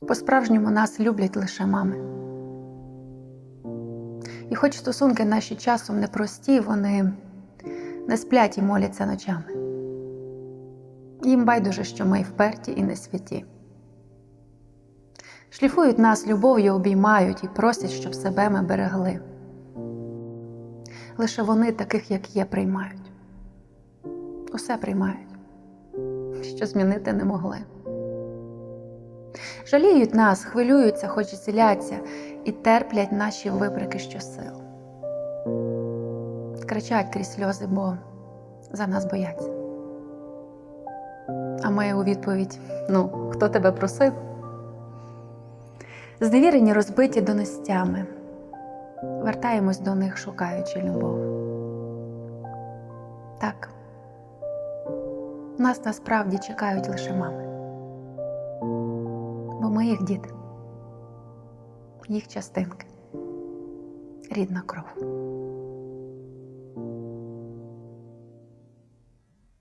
По-справжньому нас люблять лише мами. І хоч стосунки наші часом непрості, вони не сплять і моляться ночами. Їм байдуже, що ми вперті і не святі. Шліфують нас любов'ю, обіймають і просять, щоб себе ми берегли. Лише вони таких, як є, приймають. Усе приймають, що змінити не могли. Жаліють нас, хвилюються, хоч і зляться, і терплять наші вибрики щосил. Кричать крізь сльози, бо за нас бояться. А ми у відповідь: ну, хто тебе просив? Зневірені, розбиті донестями, вертаємось до них, шукаючи любов. Так, нас насправді чекають лише мами бо ми їх діти, їх частинки, рідна кров.